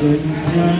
चंचल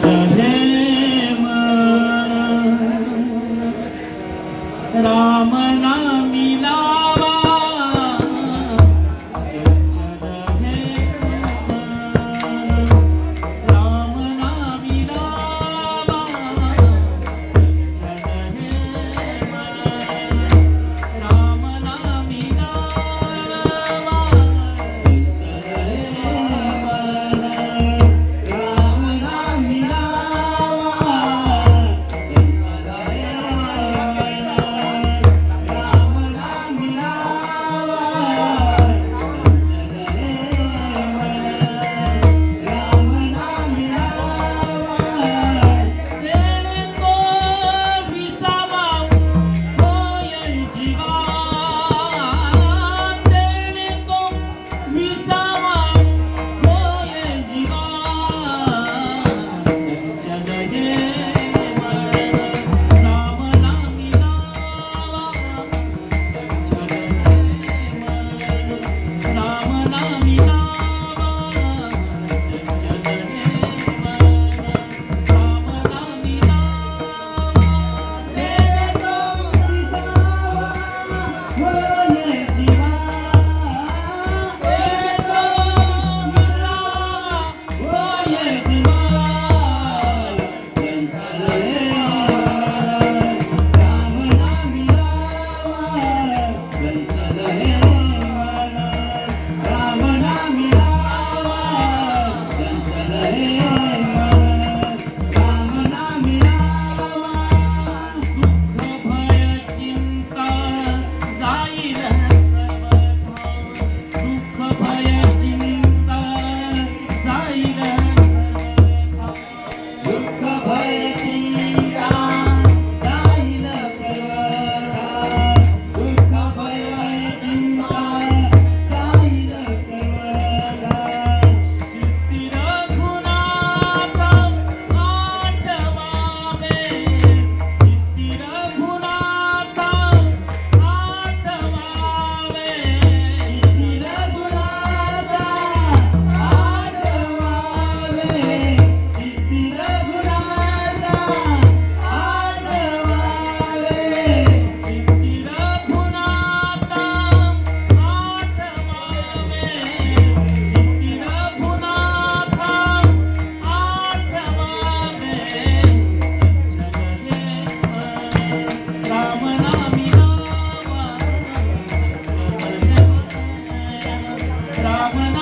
आपलं जे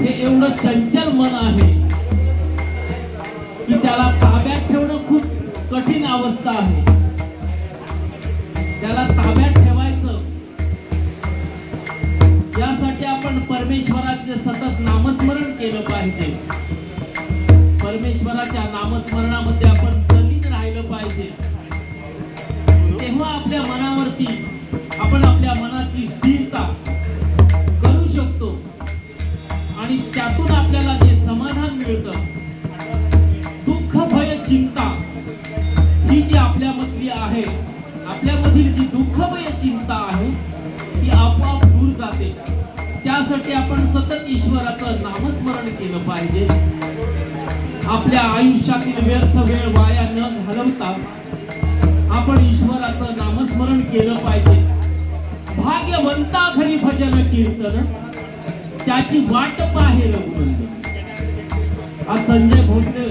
हे एवढं चंचल मन आहे की त्याला ताब्यात ठेवणं खूप कठीण अवस्था आहे. त्याला ताब्यात ठेवायचं यासाठी आपण परमेश्वराचे सतत नामस्मरण केलं पाहिजे. परमेश्वराच्या नामस्मरणामध्ये मिळतं दुःख भय चिंता ही जी आपल्या मधली आहे आपल्यामधील जी दुःखमय चिंता आहे ती आपोआप दूर जाते. त्यासाठी आपण सतत ईश्वराचं नामस्मरण केलं पाहिजे. आपल्या आयुष्यातील व्यर्थ वेळ वाया न घालवता आपण ईश्वराचं नामस्मरण केलं पाहिजे. भाग्यवंता घरी भजन कीर्तन त्याची वाट पाहिलं म्हणतो आज संजय भोसले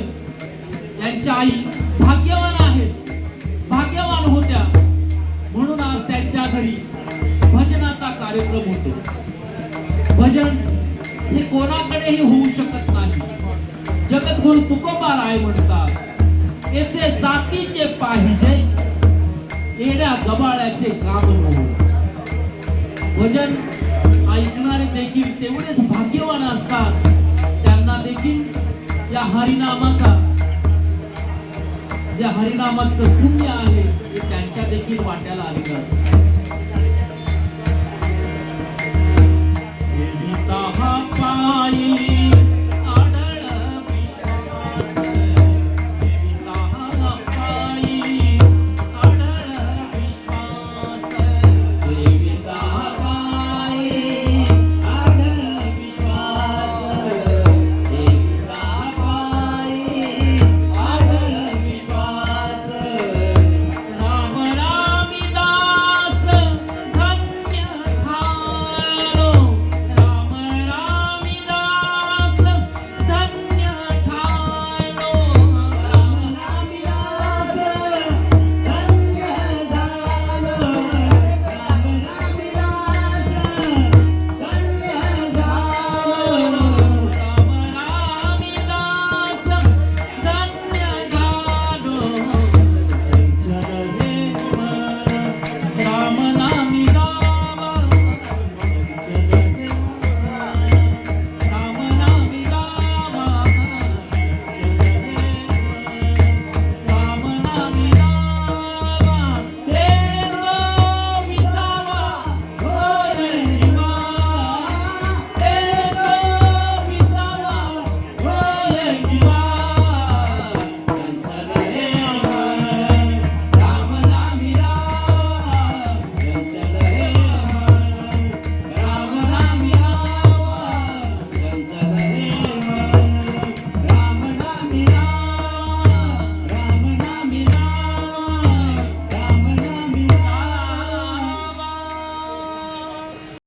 यांच्या आई भाग्यवान आहेत. भाग्यवान होत्या. म्हणून आज त्यांच्या घरी भजनाचा कार्यक्रम होतो. भजन हे कोणाकडेही होऊ शकत नाही. जगद्गुरु तुकोबा राय म्हणतात येथे जातीचे पाहिजे येड्या गबाळ्याचे काम भजन ऐकणारे देखील तेवढेच भाग्यवान असतात. हरिनामाचा ज्या हरिनामाचं पुण्य आहे ते त्यांच्या देखील वाट्याला आलेलं असतं.